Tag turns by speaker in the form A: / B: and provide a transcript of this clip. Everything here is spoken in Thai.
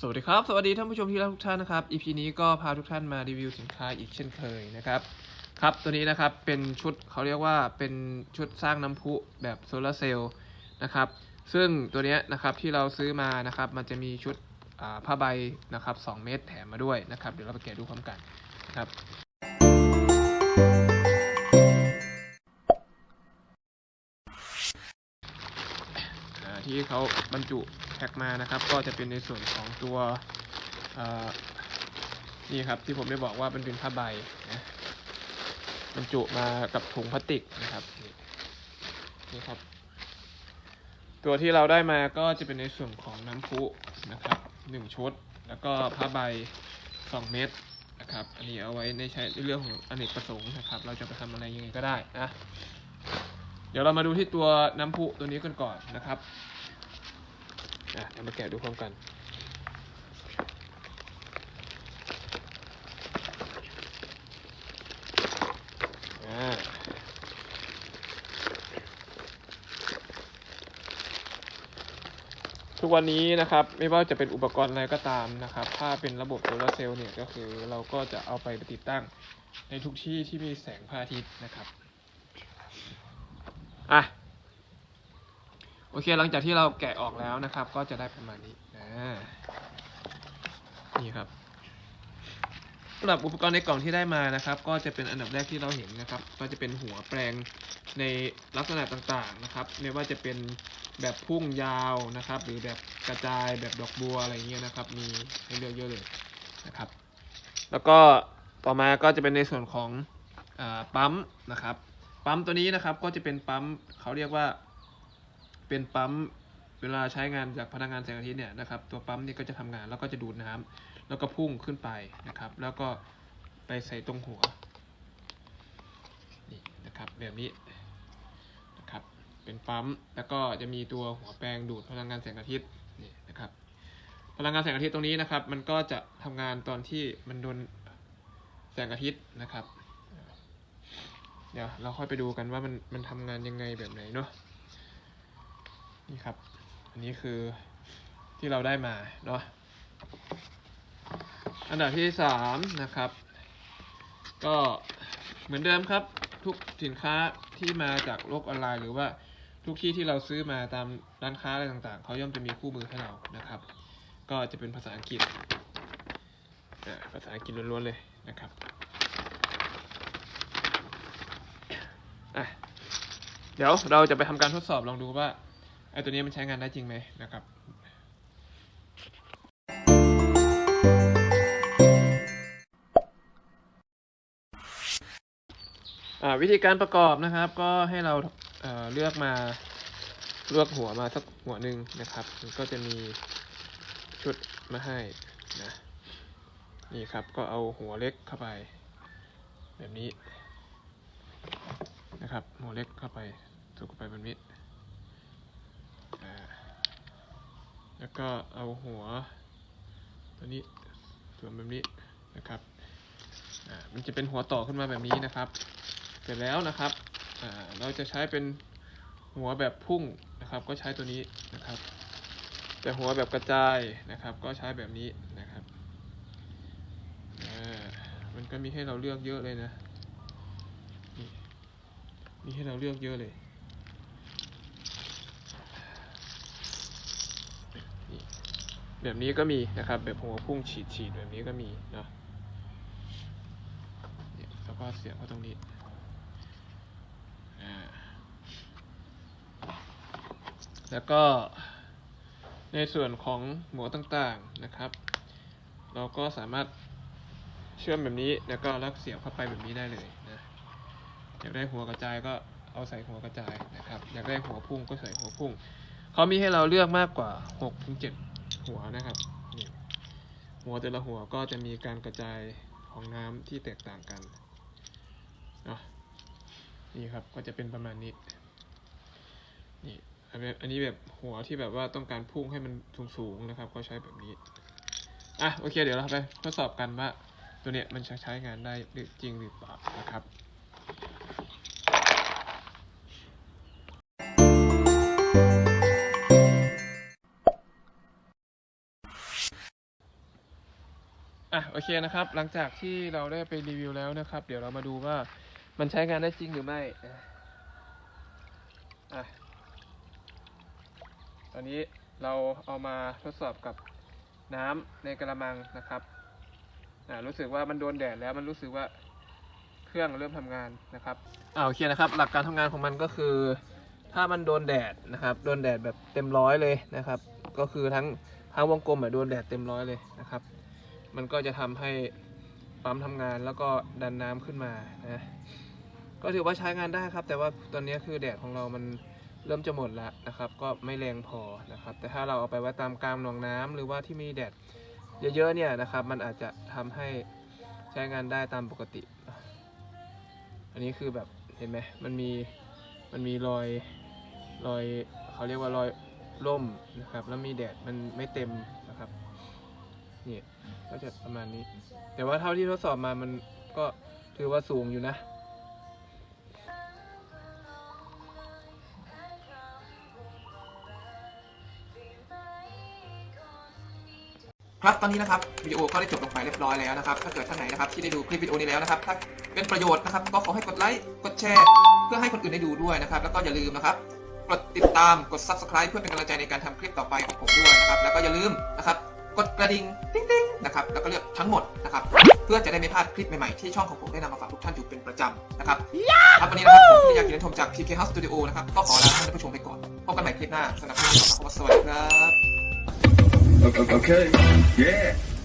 A: สวัสดีครับ สวัสดีท่านผู้ชมที่รักทุกท่านนะครับ EP นี้ก็พาทุกท่านมารีวิวสินค้าอีกเช่นเคยนะครับ ครับ ตัวนี้นะครับเป็นชุดเขาเรียกว่าเป็นชุดสร้างน้ำพุแบบโซลาร์เซลล์นะครับ ซึ่งตัวเนี้ยนะครับที่เราซื้อมานะครับ มันจะมีชุดผ้าใบนะครับ 2 เมตรแถมมาด้วยนะครับ เดี๋ยวเราไปแกะดูพร้อมกันนะครับ ที่เขาบรรจุแพ็คมานะครับ ก็จะเป็นในส่วนของตัวนี่ครับที่ผมได้บอกว่ามันเป็นผ้าใบนะบรรจุมากับถุงพลาสติกนะครับนี่นี่ครับ ตัวที่เราได้มาก็จะเป็นในส่วนของน้ำพุนะครับหนึ่งชุด แล้วก็ผ้าใบสองเม็ดนะครับ อันนี้เอาไว้ในใช้ในเรื่องของอเนกประสงค์นะครับ เราจะไปทำอะไรยังไงก็ได้นะ เดี๋ยวเรามาดูที่ตัวน้ำพุตัวนี้กันก่อนนะครับอะเดี๋ยวมาแกะดูพร้อมกันทุกวันนี้นะครับไม่ว่าจะเป็นอุปกรณ์อะไรก็ตามนะครับ ถ้าเป็นระบบโซลาร์เซลล์เนี่ยก็คือเราก็จะเอาไปติดตั้งในทุกที่ที่มีแสงพระอาทิตย์นะครับ อะโอเคหลังจากที่เราแกะออกแล้วนะครับ ก็จะได้ประมาณนี้อ่านี่ครับสำหรับอุปกรณ์ในกล่องที่ได้มานะครับ ก็จะเป็นอันดับแรกที่เราเห็นนะครับ ก็จะเป็นหัวแปลงในลักษณะต่างๆนะครับ ไม่ว่าจะเป็นแบบพุ่งยาวนะครับ หรือแบบกระจายแบบดอกบัวอะไรเงี้ยนะครับ มีให้เลือกเยอะเลยนะครับ แล้วก็ต่อมาก็จะเป็นในส่วนของอปั๊มนะครับ ปั๊มตัวนี้นะครับก็จะเป็นปั๊มเขาเรียกว่า เป็นปั๊มเวลาใช้งานจากพลังงานแสงอาทิตย์เนี่ยนะครับตัวปั๊มนี่ก็จะทำงานแล้วก็จะดูดน้ำแล้วก็พุ่งขึ้นไปนะครับ แล้วก็ไปใส่ตรงหัวนี่นะครับแบบนี้นะครับเป็นปั๊มแล้วก็จะมีตัวหัวแปลงดูดพลังงานแสงอาทิตย์นี่นะครับพลังงานแสงอาทิตย์ตรงนี้นะครับ มันก็จะทำงานตอนที่มันโดนแสงอาทิตย์นะครับ ดี๋ยวเราค่อยไปดูกันว่ามันมันทำงานยังไงแบบไหนเนาะนี่ครับ อันนี้คือที่เราได้มาเนาะอันดับที่สามนะครับ ก็เหมือนเดิมครับ ทุกสินค้าที่มาจากโลกออนไลน์ หรือว่าทุกที่ที่เราซื้อมาตามร้านค้าอะไรต่างๆ เขาย่อมจะมีคู่มือให้เรานะครับ ก็จะเป็นภาษาอังกฤษภาษาอังกฤษล้วนๆเลยนะครับ อะเดี๋ยวเราจะไปทำการทดสอบลองดูว่าไอ้ตัวนี้มันใช้งานได้จริงไหมนะครับอ่าวิธีการประกอบนะครับ ก็ให้เราเเลือกมาเลือกหัวมาสักหัวหนึ่งนะครับมันก็จะมีชุดมาให้นะนี่ครับก็เอาหัวเล็กเข้าไป แบบนี้ นะครับหัวเล็กเข้าไปถูกไปแบบนี้แล้วก็เอาหัว ตัวนี้สวมแบบนี้นะครับมันจะเป็นหัวต่อขึ้นมาแบบนี้นะครับ เสร็จแล้วนะครับเราจะใช้เป็นหัวแบบพุ่งนะครับ ก็ใช้ตัวนี้นะครับ แต่หัวแบบกระจายนะครับ ก็ใช้แบบนี้นะครับมันก็มีให้เราเลือกเยอะเลยนะ มีให้เราเลือกเยอะเลยแบบนี้ก็มีนะครับ แบบหัวพุ่งฉีดฉีดแบบนี้ก็มีเนาะเนี่ยแล้วก็เสียบเข้าตรงนี้แล้วก็ในส่วนของหมวต่างๆนะครับ เราก็สามารถเชื่อมแบบนี้แล้วก็ลักเสียบเข้าไปแบบนี้ได้เลย อยากได้หัวกระจายก็เอาใส่หัวกระจายนะครับ อยากได้หัวพุ่งก็ใส่หัวพุ่งเขามีให้เราเลือกมากกว่า6ถึง7หัวนะครับหัวแต่ละหัวก็จะมีการกระจายของน้ำที่แตกต่างกันนะนี่ครับก็จะเป็นประมาณนี้นี่อันนี้แบบหัวที่แบบว่าต้องการพุ่งให้มันสูงๆนะครับ ก็ใช้แบบนี้อะโอเคเดี๋ยวเราไปทดสอบกันว่าตัวเนี้ยมันใช้งานได้จริงหรือเปล่านะครับ โอเคนะครับ หลังจากที่เราได้ไปรีวิวแล้วนะครับ เดี๋ยวเรามาดูว่ามันใช้งานได้จริงหรือไม่อะตอนนี้เราเอามาทดสอบกับน้ำในกระมังนะครับอ่ารู้สึกว่ามันโดนแดดแล้วมันรู้สึกว่าเครื่องเริ่มทำงานนะครับอ่าโอเคนะครับ หลักการทำงานของมันก็คือ ถ้ามันโดนแดดนะครับ โดนแดดแบบเต็มร้อยเลยนะครับ ก็คือทั้งทั้งวงกลมอะโดนแดดเต็มร้อยเลยนะครับ มันก็จะทำให้ปั๊มทำงานแล้วก็ดันน้ำขึ้นมานะก็ถือว่าใช้งานได้ครับ แต่ว่าตอนนี้คือแดดของเรามันเริ่มจะหมดแล้วนะครับ ก็ไม่แรงพอนะครับ แต่ถ้าเราเอาไปไว้ตามกลางหนองน้ำหรือว่าที่มีแดดเยอะๆเนี่ยนะครับ มันอาจจะทำให้ใช้งานได้ตามปกติ อันนี้คือแบบเห็นไหมมันมีมันมีรอยรอยเขาเรียกว่ารอยร่มนะครับ แล้วมีแดดมันไม่เต็มนะครับนี่ ก็จะประมาณนี้ แต่ว่าเท่าที่ทดสอบมามันก็ถือว่าสูงอยู่นะ
B: ครับตอนนี้นะครับวิดีโอก็ได้จบลงไปเรียบร้อยแล้วนะครับ ถ้าเกิดท่านไหนนะครับที่ได้ดูคลิปวิดีโอนี้แล้วนะครับ ถ้าเป็นประโยชน์นะครับ ก็ขอให้กดไลค์กดแชร์ เพื่อให้คนอื่นได้ดูด้วยนะครับ แล้วก็อย่าลืมนะครับกดติดตามกด subscribe เพื่อเป็นกำลังใจในการทำคลิปต่อไปของผมด้วยนะครับ แล้วก็อย่าลืมนะครับ กดกระดิ่งติ๊งติ๊งนะครับแล้วก็เลือกทั้งหมดนะครับเพื่อจะได้ไม่พลาดคลิปใหม่ๆที่ช่องของผมได้นำมาฝากทุกท่านอยู่เป็นประจำนะครับครับวันนี้นะครับผมพิยากินทมจาก PK House Studio นะครับก็ขอลาท่านผู้ชมไปก่อนพบกันใหม่คลิปหน้าสำหรับวันนี้ขอสวัสดีครับ
C: Okay. okay. Yeah.